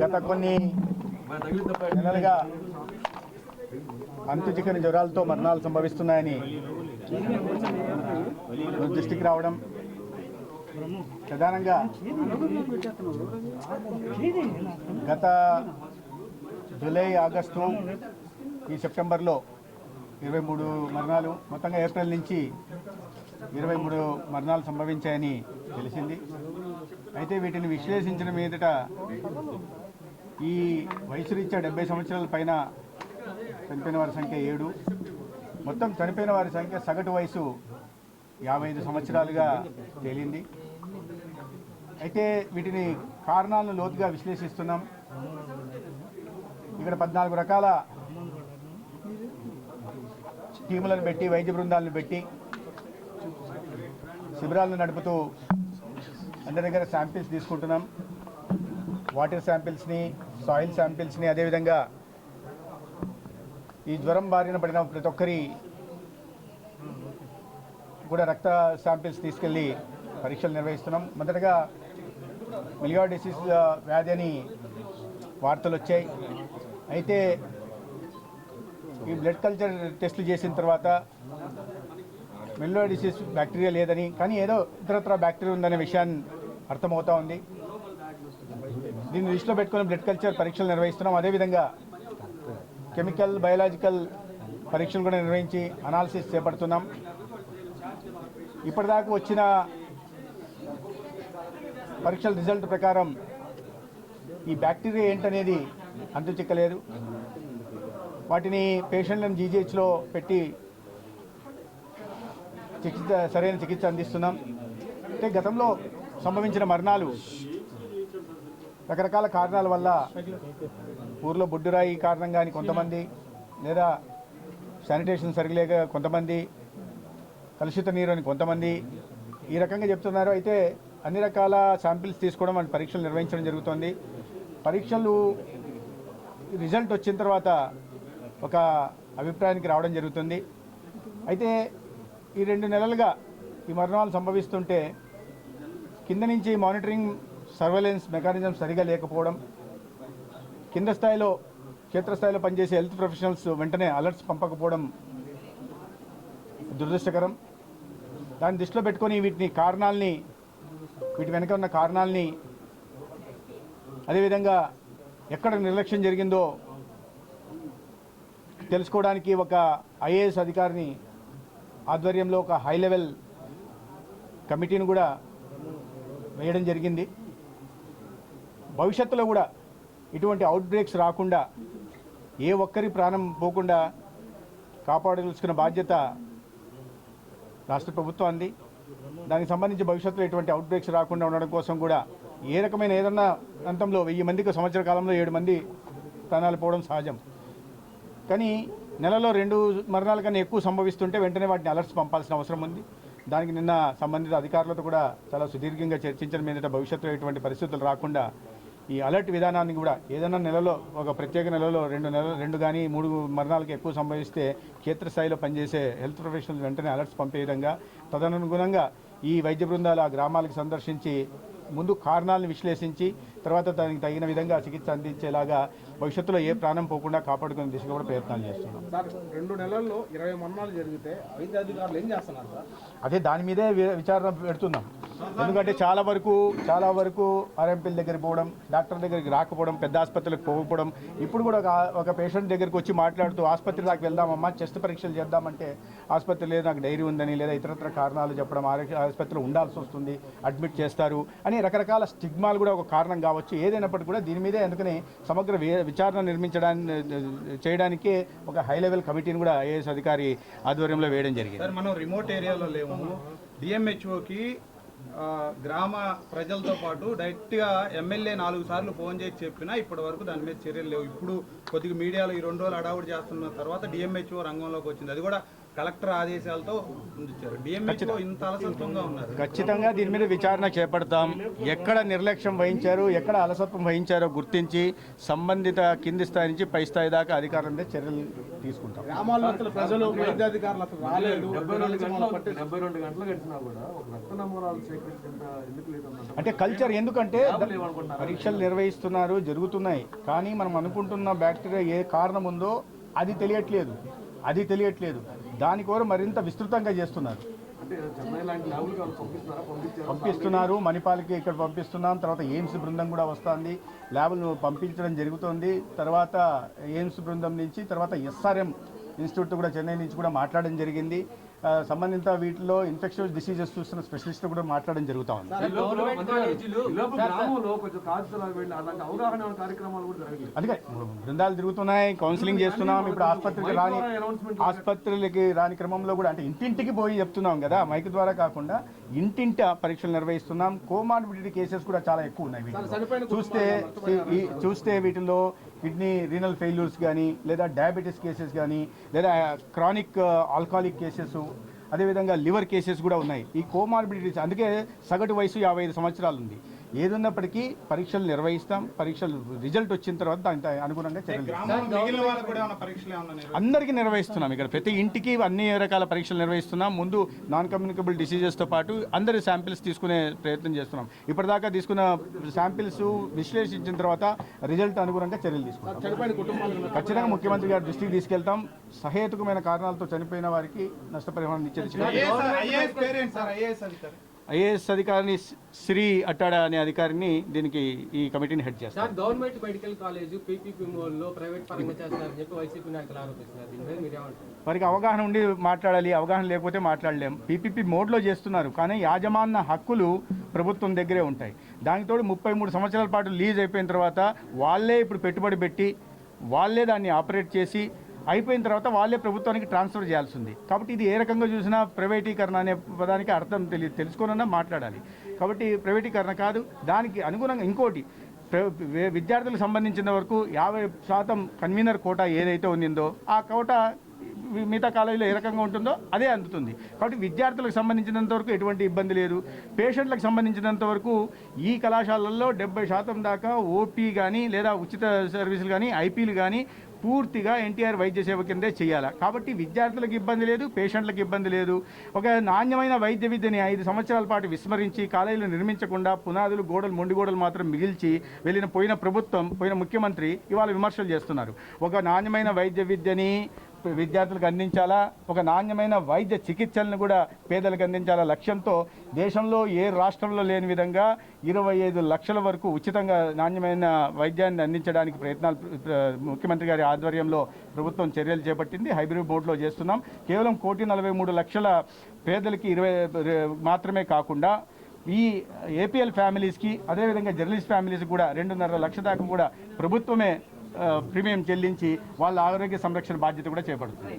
గత కొన్ని నెలలుగా అంతు చిక్కని జ్వరాలతో మరణాలు సంభవిస్తున్నాయని దృష్టికి రావడం ప్రధానంగా గత జూలై ఆగస్టు ఈ సెప్టెంబర్లో ఇరవై మూడు మరణాలు మొత్తంగా ఏప్రిల్ నుంచి ఇరవై మూడు మరణాలు సంభవించాయని తెలిసింది. అయితే వీటిని విశ్లేషించిన మీదట ఈ వయసు రీత్యా డెబ్బై సంవత్సరాల పైన చనిపోయిన వారి సంఖ్య ఏడు. మొత్తం చనిపోయిన వారి సంఖ్య సగటు వయసు యాభై ఐదు సంవత్సరాలుగా తేలింది. అయితే వీటిని కారణాలను లోతుగా విశ్లేషిస్తున్నాం. ఇక్కడ పద్నాలుగు రకాల టీములను పెట్టి వైద్య బృందాలను పెట్టి శిబిరాలను నడుపుతూ అందరి దగ్గర శాంపిల్స్ తీసుకుంటున్నాం. వాటర్ శాంపిల్స్ని సాయిల్ శాంపిల్స్ని అదేవిధంగా ఈ జ్వరం బారిన పడిన ప్రతి ఒక్కరి కూడా రక్త శాంపిల్స్ తీసుకెళ్ళి పరీక్షలు నిర్వహిస్తున్నాం. మొదటగా మిలియా డిసీజ్ వ్యాధి అని వార్తలు వచ్చాయి. అయితే ఈ బ్లడ్ కల్చర్ టెస్టులు చేసిన తర్వాత మెల్లో డిసీజ్ బ్యాక్టీరియా లేదని కానీ ఏదో ఇతరత్ర బ్యాక్టీరియా ఉందనే విషయాన్ని అర్థమవుతా ఉంది. దీన్ని దృష్టిలో పెట్టుకుని బ్లడ్ కల్చర్ పరీక్షలు నిర్వహిస్తున్నాం. అదేవిధంగా కెమికల్ బయలాజికల్ పరీక్షలు కూడా నిర్వహించి అనాలిసిస్ చేపడుతున్నాం. ఇప్పటిదాకా వచ్చిన పరీక్షల రిజల్ట్ ప్రకారం ఈ బ్యాక్టీరియా ఏంటనేది అంతు చిక్కలేదు. వాటిని పేషెంట్లను జీజీహెచ్లో పెట్టి చికిత్స సరైన చికిత్స అందిస్తున్నాం. అంటే గతంలో సంభవించిన మరణాలు రకరకాల కారణాల వల్ల ఊర్లో బొడ్డురాయి కారణం కానీ కొంతమంది లేదా శానిటేషన్ సరిగలేక కొంతమంది కలుషిత నీరు అని కొంతమంది ఈ రకంగా చెప్తున్నారు. అయితే అన్ని రకాల శాంపిల్స్ తీసుకోవడం అండ్ పరీక్షలు నిర్వహించడం జరుగుతుంది. పరీక్షలు రిజల్ట్ వచ్చిన తర్వాత ఒక అభిప్రాయానికి రావడం జరుగుతుంది. అయితే ఈ రెండు నెలలుగా ఈ మరణాలు సంభవిస్తుంటే కింద నుంచి మానిటరింగ్ సర్వేలెన్స్ మెకానిజం సరిగా లేకపోవడం కింద స్థాయిలో క్షేత్రస్థాయిలో పనిచేసే హెల్త్ ప్రొఫెషనల్స్ వెంటనే అలర్ట్స్ పంపకపోవడం దురదృష్టకరం. దాన్ని దృష్టిలో పెట్టుకొని వీటిని కారణాలని వీటి వెనక ఉన్న కారణాలని అదేవిధంగా ఎక్కడ నిర్లక్ష్యం జరిగిందో తెలుసుకోవడానికి ఒక ఐఏఎస్ అధికారిని ఆధ్వర్యంలో ఒక హై లెవెల్ కమిటీని కూడా వేయడం జరిగింది. భవిష్యత్తులో కూడా ఇటువంటి అవుట్ బ్రేక్స్ రాకుండా ఏ ఒక్కరి ప్రాణం పోకుండా కాపాడదలుచుకున్న బాధ్యత రాష్ట్ర ప్రభుత్వాన్ని దానికి సంబంధించి భవిష్యత్తులో ఎటువంటి అవుట్ బ్రేక్స్ రాకుండా ఉండడం కోసం కూడా ఏ రకమైన ఏదన్నా ప్రాంతంలో వెయ్యి మందికి సంవత్సర కాలంలో ఏడు మంది ప్రాణాలు పోవడం సహజం. కానీ నెలలో రెండు మరణాల కన్నా ఎక్కువ సంభవిస్తుంటే వెంటనే వాటిని అలర్ట్స్ పంపాల్సిన అవసరం ఉంది. దానికి నిన్న సంబంధిత అధికారులతో కూడా చాలా సుదీర్ఘంగా చర్చించడం మీదట భవిష్యత్తులో ఎటువంటి పరిస్థితులు రాకుండా ఈ అలర్ట్ విధానాన్ని కూడా ఏదైనా నెలలో ఒక ప్రత్యేక నెలలో రెండు నెలలు రెండు కానీ మూడు మరణాలకు ఎక్కువ సంభవిస్తే క్షేత్రస్థాయిలో పనిచేసే హెల్త్ ప్రొఫెషనల్స్ వెంటనే అలర్ట్స్ పంపే విధంగా తదనుగుణంగా ఈ వైద్య బృందాలు ఆ గ్రామాలకు సందర్శించి ముందు కారణాలను విశ్లేషించి తర్వాత దానికి తగిన విధంగా చికిత్స అందించేలాగా భవిష్యత్తులో ఏ ప్రాణం పోకుండా కాపాడుకునే దిశగా కూడా ప్రయత్నాలు చేస్తున్నాం. రెండు నెలల్లో ఇరవై మరణాలు జరిగితే వైద్య అధికారులు ఏం చేస్తున్నారు అదే దాని మీదే విచారణ పెడుతున్నాం. ఎందుకంటే చాలా వరకు చాలా వరకు ఆర్ఎంపీల దగ్గరికి పోవడం డాక్టర్ దగ్గరికి రాకపోవడం పెద్ద ఆసుపత్రులకు పోకపోవడం ఇప్పుడు కూడా ఒక ఒక పేషెంట్ దగ్గరికి వచ్చి మాట్లాడుతూ ఆసుపత్రి దాకా వెళ్దామమ్మా చెస్ట్ పరీక్షలు చేద్దామంటే ఆసుపత్రి లేదు నాకు డైరీ ఉందని లేదా ఇతరత్ర కారణాలు చెప్పడం ఆరోగ్య ఆసుపత్రిలో ఉండాల్సి వస్తుంది అడ్మిట్ చేస్తారు అని రకరకాల స్టిగ్మాలు కూడా ఒక కారణం కావచ్చు. ఏదైనప్పటికీ కూడా దీని మీదే అందుకని సమగ్ర వే- విచారణ నిర్మించడానికి చేయడానికి ఒక హై లెవెల్ కమిటీని కూడా ఐఏఎస్ అధికారి ఆధ్వర్యంలో వేయడం జరిగింది. మనం రిమోట్ ఏరియాలో లేము. డిఎంహెచ్ఓకి గ్రామ ప్రజలతో పాటు డైరెక్ట్గా ఎమ్మెల్యే నాలుగు సార్లు ఫోన్ చేసి చెప్పినా ఇప్పటి వరకు దాని మీద చర్యలు లేవు. ఇప్పుడు కొద్దిగా మీడియాలో ఈ రెండు రోజులు అడావుడి చేస్తున్న తర్వాత డిఎంహెచ్ఓ రంగంలోకి వచ్చింది. అది కూడా కలెక్టర్ ఆదేశాలతో ఇంత అలసత్వంగా ఉన్నారు. ఖచ్చితంగా దీని మీద విచారణ చేపడతాం. ఎక్కడ నిర్లక్ష్యం వహించారు ఎక్కడ అలసత్వం వహించారో గుర్తించి సంబంధిత కింది స్థాయి నుంచి పై స్థాయి దాకా అధికారుల మీద చర్యలు తీసుకుంటాం. గ్రామాల్లో అసలు ప్రజలు వైద్యాధికారులు అసలు రాలేదు. డెబ్బై రెండు గంటలు డెబ్బై రెండు గంటలు గడిచినా కూడా ఒక రక్త నమూనాలు ఎందుకు అంటే కల్చర్ ఎందుకంటే పరీక్షలు నిర్వహిస్తున్నారు జరుగుతున్నాయి. కానీ మనం అనుకుంటున్న బ్యాక్టీరియా ఏ కారణం ఉందో అది తెలియట్లేదు. అది తెలియట్లేదు. దాని కోర మరింత విస్తృతంగా చేస్తున్నారు. పంపిస్తున్నారా. మణిపాల్కి ఇక్కడ పంపిస్తున్నాం. తర్వాత ఎయిమ్స్ బృందం కూడా వస్తుంది. ల్యాబ్ను పంపించడం జరుగుతోంది. తర్వాత ఎయిమ్స్ బృందం నుంచి తర్వాత ఎస్ఆర్ఎం ఇన్స్టిట్యూట్ కూడా చెన్నై నుంచి కూడా మాట్లాడడం జరిగింది. సంబంధిత వీటిలో ఇన్ఫెక్షన్స్ డిసీజెస్ చూస్తున్న స్పెషలిస్ట్ కూడా మాట్లాడడం జరుగుతూ ఉంది. అందుకే బృందాలు తిరుగుతున్నాయి కౌన్సిలింగ్ చేస్తున్నాం ఇప్పుడు ఆసుపత్రికి రాని ఆసుపత్రులకి రాని క్రమంలో కూడా అంటే ఇంటింటికి పోయి చెప్తున్నాం కదా మైక్ ద్వారా కాకుండా ఇంటింట పరీక్షలు నిర్వహిస్తున్నాం. కోమార్బిడిటీ కేసెస్ కూడా చాలా ఎక్కువ ఉన్నాయి వీటిలో. చూస్తే ఈ చూస్తే వీటిలో కిడ్నీ రీనల్ ఫెయిల్యూర్స్ కానీ లేదా డయాబెటీస్ కేసెస్ కానీ లేదా క్రానిక్ ఆల్కహాలిక్ కేసెస్ అదేవిధంగా లివర్ కేసెస్ కూడా ఉన్నాయి. ఈ కోమార్బిడిటీస్ అందుకే సగటు వయసు యాభై ఐదు సంవత్సరాలు ఉంది ఏదున్నప్పటికీ పరీక్షలు నిర్వహిస్తాం. పరీక్షలు రిజల్ట్ వచ్చిన తర్వాత దానికి అనుగుణంగా చర్యలు? అందరికీ నిర్వహిస్తున్నాం ఇక్కడ. ప్రతి ఇంటికి అన్ని రకాల పరీక్షలు నిర్వహిస్తున్నాం. ముందు నాన్ కమ్యూనికబుల్ డిసీజెస్తో పాటు అందరి శాంపిల్స్ తీసుకునే ప్రయత్నం చేస్తున్నాం. ఇప్పటిదాకా తీసుకున్న శాంపిల్స్ విశ్లేషించిన తర్వాత రిజల్ట్ అనుగుణంగా చర్యలు తీసుకుంటాం. ఖచ్చితంగా ముఖ్యమంత్రి గారి దృష్టికి తీసుకెళ్తాం. సహేతుకమైన కారణాలతో చనిపోయిన వారికి నష్టపరిహారం ఇచ్చే ఐఏఎస్ అధికారిని శ్రీ అట్టాడా అనే అధికారిని దీనికి ఈ కమిటీని హెడ్ చేస్తారు. గవర్నమెంట్ మెడికల్ కాలేజ్ పీపీపీ మోల్లో ప్రైవేట్ పరంగా చేస్తున్నారని చెప్పి వైసీపీ నాయకులు ఆరోపిస్తున్నారు. దీని మీద మీరు ఏమంటారు వారికి అవగాహన ఉండి మాట్లాడాలి అవగాహన లేకపోతే మాట్లాడలేం. పీపీపీ మోడ్లో చేస్తున్నారు కానీ యాజమాన్య హక్కులు ప్రభుత్వం దగ్గరే ఉంటాయి. దానితోడు ముప్పై మూడు సంవత్సరాల పాటు లీజ్ అయిపోయిన తర్వాత వాళ్ళే ఇప్పుడు పెట్టుబడి పెట్టి వాళ్ళే దాన్ని ఆపరేట్ చేసి అయిపోయిన తర్వాత వాళ్ళే ప్రభుత్వానికి ట్రాన్స్ఫర్ చేయాల్సి ఉంది కాబట్టి ఇది ఏ రకంగా చూసినా ప్రైవేటీకరణ అనే పదానికి అర్థం తెలియదు తెలుసుకోనన్నా మాట్లాడాలి. కాబట్టి ప్రైవేటీకరణ కాదు దానికి అనుగుణంగా ఇంకోటి విద్యార్థులకు సంబంధించిన వరకు యాభై శాతం కన్వీనర్ కోటా ఏదైతే ఉందో ఆ కోటా మిగతా కాలేజీలో ఏ రకంగా ఉంటుందో అదే అందుతుంది. కాబట్టి విద్యార్థులకు సంబంధించినంత వరకు ఎటువంటి ఇబ్బంది లేదు. పేషెంట్లకు సంబంధించినంత వరకు ఈ కళాశాలల్లో డెబ్బై శాతం దాకా ఓపీ కానీ లేదా ఉచిత సర్వీసులు కానీ ఐపీలు కానీ పూర్తిగా ఎన్టీఆర్ వైద్య సేవ కిందే చేయాలి? కాబట్టి విద్యార్థులకు ఇబ్బంది లేదు పేషెంట్లకు ఇబ్బంది లేదు. ఒక నాణ్యమైన వైద్య విద్యని ఐదు సంవత్సరాల పాటు విస్మరించి కాలేజీలు నిర్మించకుండా పునాదులు గోడలు మొండి గోడలు మాత్రం మిగిల్చి వెళ్ళిన పోయిన ప్రభుత్వం పోయిన ముఖ్యమంత్రి ఇవాళ విమర్శలు చేస్తున్నారు. ఒక నాణ్యమైన వైద్య విద్యని విద్యార్థులకు అందించాలా? ఒక నాణ్యమైన వైద్య చికిత్సలను కూడా పేదలకు అందించాలా లక్ష్యంతో దేశంలో ఏ రాష్ట్రంలో లేని విధంగా ఇరవై ఐదు లక్షల వరకు ఉచితంగా నాణ్యమైన వైద్యాన్ని అందించడానికి ప్రయత్నాలు ముఖ్యమంత్రి గారి ఆధ్వర్యంలో ప్రభుత్వం చర్యలు చేపట్టింది. హైబ్రిడ్ బోర్డులో చేస్తున్నాం. కేవలం కోటి నలభై మూడు లక్షల పేదలకి ఇరవై మాత్రమే కాకుండా ఈ ఏపీఎల్ ఫ్యామిలీస్కి అదేవిధంగా జర్నలిస్ట్ ఫ్యామిలీస్కి కూడా రెండున్నర లక్ష దాకా కూడా ప్రభుత్వమే ప్రీమియం చెల్లించి వాళ్ళ ఆరోగ్య సంరక్షణ బాధ్యత కూడా చేపడుతుంది.